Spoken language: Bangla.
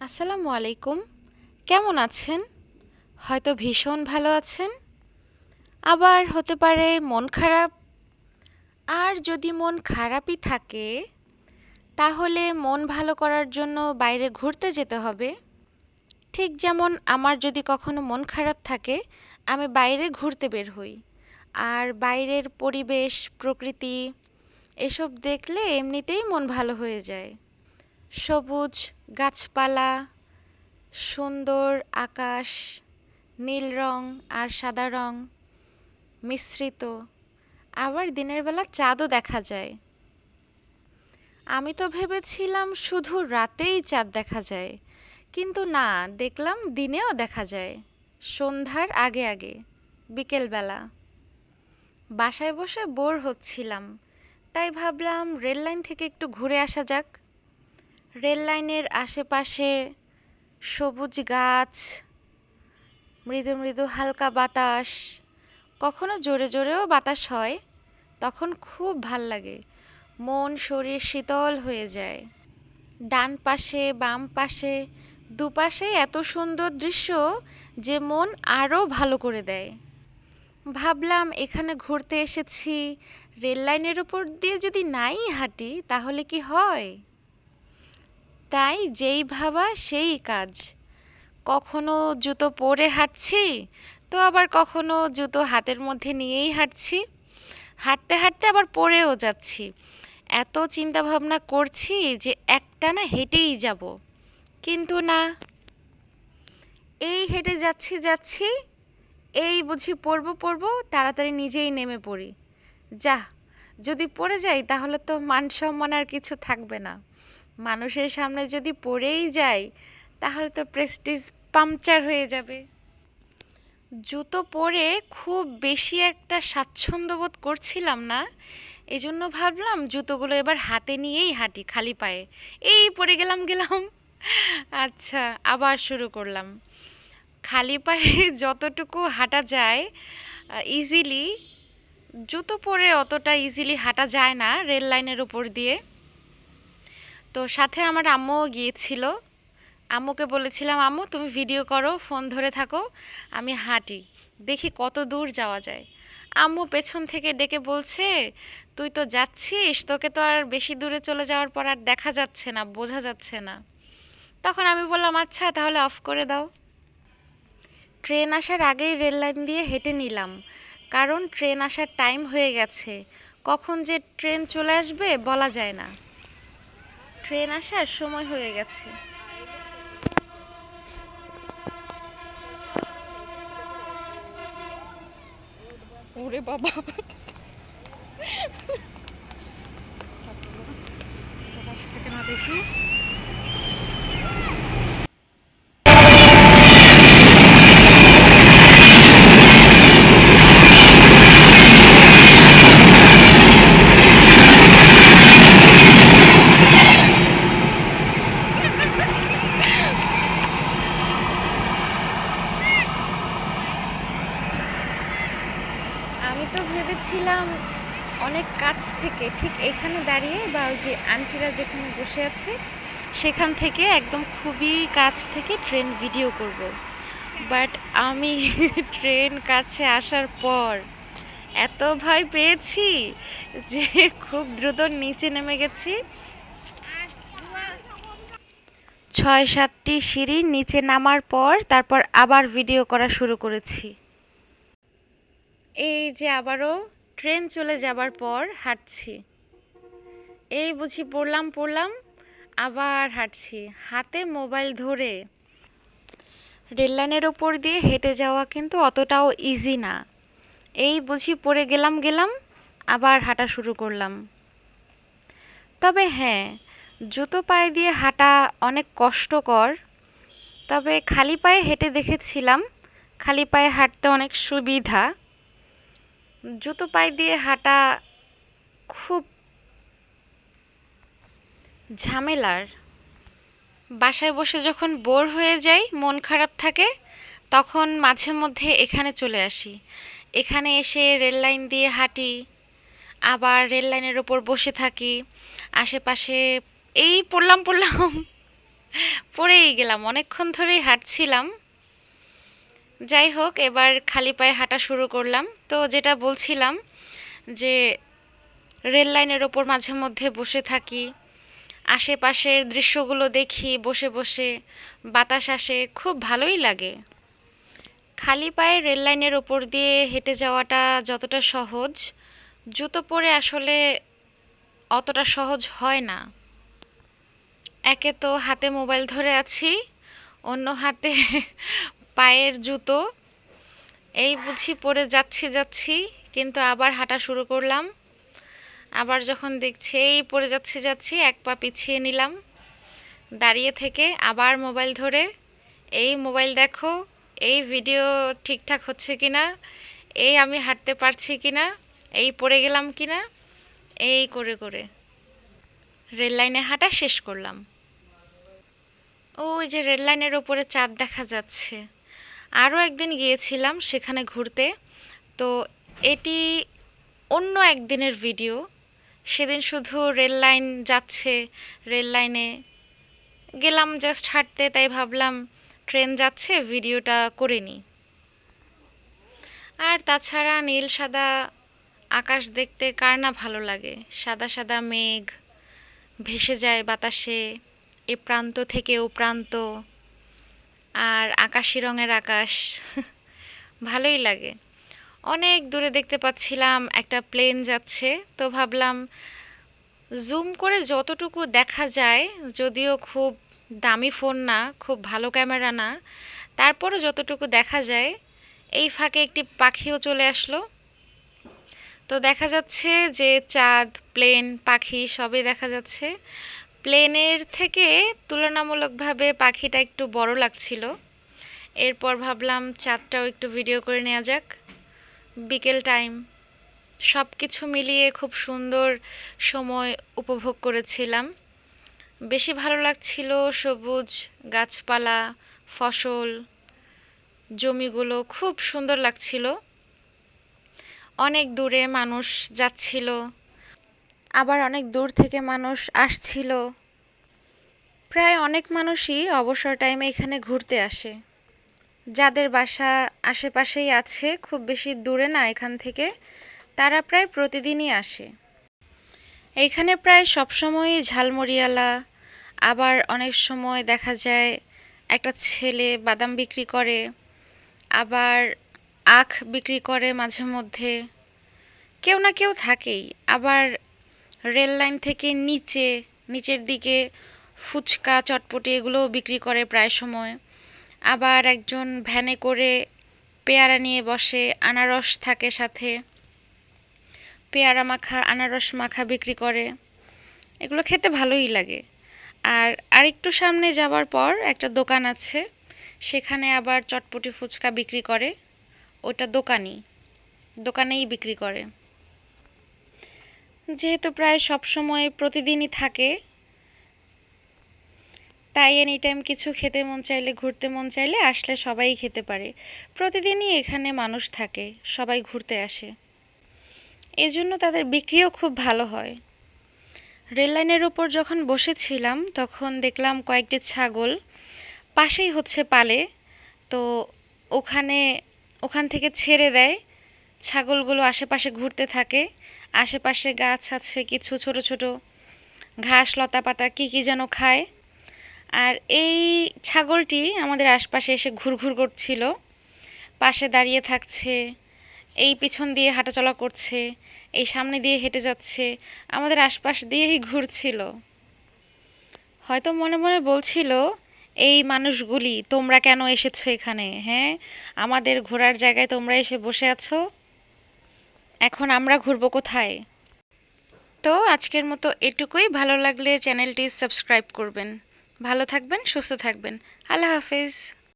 আসসালামু আলাইকুম। কেমন আছেন? হয়তো ভীষণ ভালো আছেন। আবার হতে পারে মন খারাপ। আর যদি মন খারাপই থাকে, তাহলে মন ভালো করার জন্য বাইরে ঘুরতে যেতে হবে। ঠিক যেমন আমার যদি কখনো মন খারাপ থাকে, আমি বাইরে ঘুরতে বের হই। আর বাইরের পরিবেশ, প্রকৃতি, এসব দেখলে এমনিতেই মন ভালো হয়ে যায়। সবুজ গাছপালা, সুন্দর আকাশ, নীল রং আর সাদা রং মিশ্রিত। আবার দিনের বেলা চাঁদও দেখা যায়। আমি তো ভেবেছিলাম শুধু রাতেই চাঁদ দেখা যায়, কিন্তু না, দেখলাম দিনেও দেখা যায়, সন্ধ্যার আগে আগে, বিকেলবেলা। বাসায় বসে বোর হচ্ছিলাম, তাই ভাবলাম রেল লাইন থেকে একটু ঘুরে আসা যাক। রেল লাইনের আশেপাশে সবুজ গাছ, মৃদু মৃদু হালকা বাতাস। কখনো জোরে জোরেও বাতাস হয়, তখন খুব ভালো লাগে। মন, শরীর শীতল হয়ে যায়। ডান পাশে, বাম পাশে, দুপাশে এত সুন্দর দৃশ্য যে মন আরও ভালো করে দেয়। ভাবলাম, এখানে ঘুরতে এসেছি। রেল লাইনের উপর দিয়ে যদি নাই হাঁটি, তাহলে কি হয়? তাই যেই ভাবা সেই কাজ। কখনো জুতো পরে হাঁটছি, তো আবার কখনো জুতো হাতের মধ্যে নিয়েই হাঁটছি। হাঁটতে হাঁটতে আবার পড়েও যাচ্ছি। এত চিন্তা ভাবনা করছি যে একটানা হেঁটেই যাব। কিন্তু না, এই হেঁটে যাচ্ছি যাচ্ছি, এই বুঝি পড়ব পড়ব, তাড়াতাড়ি নিজেই নেমে পড়ি। যা, যদি পড়ে যাই তাহলে তো মান সম্মান আর কিছু থাকবে না। মানুষের সামনে যদি পড়েই যাই তাহলে তো প্রেস্টিজ পাংচার হয়ে যাবে। জুতো পরে খুব বেশি একটা স্বাচ্ছন্দ্য বোধ করছিলাম না এই জন্য ভাবলাম জুতোগুলো এবার হাতে নিয়েই হাঁটি খালি পায়ে। এই পরে গেলাম গেলাম। আচ্ছা আবার শুরু করলাম। খালি পায়ে যতটুকু হাঁটা যায় ইজিলি জুতো পরে অতটা ইজিলি হাঁটা যায় না রেল লাইনের উপর দিয়ে। তো সাথে আমার আম্মুও গিয়েছিল। আম্মুকে বলেছিলাম, আম্মু, তুমি ভিডিও করো ফোন ধরে থাকো, আমি হাঁটি। দেখি কত দূর যাওয়া যায়। আম্মু পেছন থেকে ডেকে বলছে, তুই তো যাচ্ছিস, তোকে তো আর বেশি দূরে চলে যাওয়ার পর আর দেখা যাচ্ছে না, বোঝা যাচ্ছে না। তখন আমি বললাম আচ্ছা তাহলে অফ করে দাও। ট্রেন আসার আগেই রেল লাইন দিয়ে হেঁটে নিলাম, কারণ ট্রেন আসার টাইম হয়ে গেছে। কখন যে ট্রেন চলে আসবে বলা যায় না। ট্রেন আসার সময় হয়ে গেছে। ওরে বাবা। থেকে না দেখি। আমি তো ভেবেছিলাম অনেক কাছ থেকে, ঠিক এখানে দাঁড়িয়ে বা ওই যে আন্টিরা যেখানে বসে আছে, সেখান থেকে একদম খুবই কাছ থেকে ট্রেন ভিডিও করব। বাট আমি ট্রেন কাছে আসার পর এত ভয় পেয়েছি যে খুব দ্রুত নিচে নেমে গেছি। ছয় সাতটি সিঁড়ি নিচে নামার পর তারপর আবার ভিডিও করা শুরু করেছি। এই যে আবারও ট্রেন চলে যাবার পর হাঁটছি। এই বুঝি পড়লাম পড়লাম, আবার হাঁটছি। হাতে মোবাইল ধরে রেললাইনের ওপর দিয়ে হেঁটে যাওয়া কিন্তু অতটাও ইজি না। এই বুঝি পড়ে গেলাম গেলাম, আবার হাঁটা শুরু করলাম। তবে হ্যাঁ জুতো পায়ে দিয়ে হাঁটা অনেক কষ্টকর। তবে খালি পায়ে হেঁটে দেখেছিলাম, খালি পায়ে হাঁটতে অনেক সুবিধা। জুতো পায়ে দিয়ে হাঁটা খুব ঝামেলার। বাসায় বসে যখন বোর হয়ে যাই, মন খারাপ থাকে, তখন মাঝে মধ্যে এখানে চলে আসি। এখানে এসে রেল লাইন দিয়ে হাঁটি, আবার রেল লাইনের ওপর বসে থাকি। আশেপাশে এই পড়লাম পড়লাম, পড়েই গেলাম। অনেকক্ষণ ধরেই হাঁটছিলাম। যাই হোক, এবার খালি পায়ে হাঁটা শুরু করলাম। তো যেটা বলছিলাম যে, রেল লাইনের ওপর মাঝে মধ্যে বসে থাকি, আশেপাশের দৃশ্যগুলো দেখি, বসে বসে বাতাস আসে, খুব ভালোই লাগে। খালি পায়ে রেল লাইনের ওপর দিয়ে হেঁটে যাওয়াটা যতটা সহজ, জুতো পরে আসলে অতটা সহজ হয় না। একে তো হাতে মোবাইল ধরে আছি, অন্য হাতে পায়ের জুতো। এই বুঝি পরে যাচ্ছি যাচ্ছি, কিন্তু আবার হাঁটা শুরু করলাম। আবার যখন দেখছি এই পড়ে যাচ্ছি যাচ্ছি, এক পা পিছিয়ে নিলাম। দাঁড়িয়ে থেকে আবার মোবাইল ধরে, এই মোবাইল দেখো, এই ভিডিও ঠিকঠাক হচ্ছে কিনা? এই আমি হাঁটতে পারছি কিনা? এই পড়ে গেলাম কিনা? এই করে করে রেল লাইনে হাঁটা শেষ করলাম। ওই যে রেল লাইনের ওপরে চাঁদ দেখা যাচ্ছে। আরও একদিন গিয়েছিলাম সেখানে ঘুরতে। তো এটি অন্য একদিনের ভিডিও। সেদিন শুধু রেল লাইন যাচ্ছে, রেল লাইনে গেলাম জাস্ট হাঁটতে, তাই ভাবলাম ট্রেন যাচ্ছে, ভিডিওটা করে নিই। আর তাছাড়া নীল, সাদা আকাশ দেখতে কার না ভালো লাগে? সাদা সাদা মেঘ, ভেসে যায় বাতাসে, এ প্রান্ত থেকে ও প্রান্ত। আর আকাশি রঙের আকাশ। ভালোই লাগে। অনেক দূরে দেখতে পাচ্ছিলাম, একটা প্লেন যাচ্ছে। তো ভাবলাম জুম করে যতটুকু দেখা যায়, যদিও খুব দামি ফোন না, খুব ভালো ক্যামেরা না, তারপরও যতটুকু দেখা যায়, এই ফাঁকে একটি পাখিও চলে আসলো। তো দেখা যাচ্ছে যে চাঁদ প্লেন পাখি সবই দেখা যাচ্ছে। প্লেনের থেকে তুলনামূলকভাবে পাখিটা একটু বড় লাগছিল। এরপর ভাবলাম, চাঁদটাও একটু ভিডিও করে নেওয়া যাক। বিকেল টাইম সব কিছু মিলিয়ে খুব সুন্দর সময় উপভোগ করেছিলাম। বেশি ভালো লাগছিল সবুজ গাছপালা, ফসল, জমিগুলো খুব সুন্দর লাগছিল। অনেক দূরে মানুষ যাচ্ছিল। আবার অনেক দূর থেকে মানুষ আসছিল। প্রায় অনেক মানুষই অবসর টাইমে এখানে ঘুরতে আসে। যাদের বাসা আশেপাশেই আছে, খুব বেশি দূরে না এখান থেকে, তারা প্রায় প্রতিদিনই আসে। এইখানে প্রায় সবসময়ই ঝালমুড়িওয়ালা আবার অনেক সময় দেখা যায় একটা ছেলে বাদাম বিক্রি করে, আবার আখ বিক্রি করে মাঝে মধ্যে। কেউ না কেউ থাকেই, আবার রেল লাইন থেকে নিচে, নিচের দিকে ফুচকা, চটপটি এগুলোও বিক্রি করে প্রায় সময়। আবার একজন ভ্যানে করে পেয়ারা নিয়ে বসে, আনারস থাকে সাথে। পেয়ারা মাখা, আনারস মাখা বিক্রি করে। এগুলো খেতে ভালোই লাগে। আর আরেকটু সামনে যাওয়ার পর একটা দোকান আছে, সেখানে আবার চটপটি ফুচকা বিক্রি করে। ওটা দোকানি, দোকানেই বিক্রি করে। যেহেতু প্রায় সব সময় প্রতিদিনই থাকে, তাই এনি টাইম কিছু খেতে মন চাইলে, ঘুরতে মন চাইলে আসলে সবাই খেতে পারে। প্রতিদিনই এখানে মানুষ থাকে, সবাই ঘুরতে আসে। এজন্য তাদের বিক্রিও খুব ভালো হয়। রেল লাইনের উপর যখন বসেছিলাম, তখন দেখলাম কয়েকটি ছাগল পাশেই হচ্ছে পালে। তো ওখানে, ওখান থেকে ছেড়ে দেয়, ছাগলগুলো আশেপাশে ঘুরতে থাকে। আশেপাশে গাছ আছে, কিছু ছোট ছোট ঘাস, লতা পাতা, কি কি যেন খায়। আর এই ছাগলটি আমাদের আশপাশে এসে ঘুরঘুর করছিল। পাশে দাঁড়িয়ে থাকছে, এই পিছন দিয়ে হাঁটাচলা করছে, এই সামনে দিয়ে হেঁটে যাচ্ছে, আমাদের আশপাশ দিয়েই ঘুরছিল। হয়তো মনে মনে বলছিল, এই মানুষগুলি, তোমরা কেন এসেছ এখানে হ্যাঁ? আমাদের ঘোরার জায়গায় তোমরা এসে বসে আছো? এখন আমরা ঘুরব কোথায়? তো আজকের মতো এটুকুই। ভালো লাগলে চ্যানেলটি সাবস্ক্রাইব করবেন। ভালো থাকবেন, সুস্থ থাকবেন। আল্লাহ হাফেজ।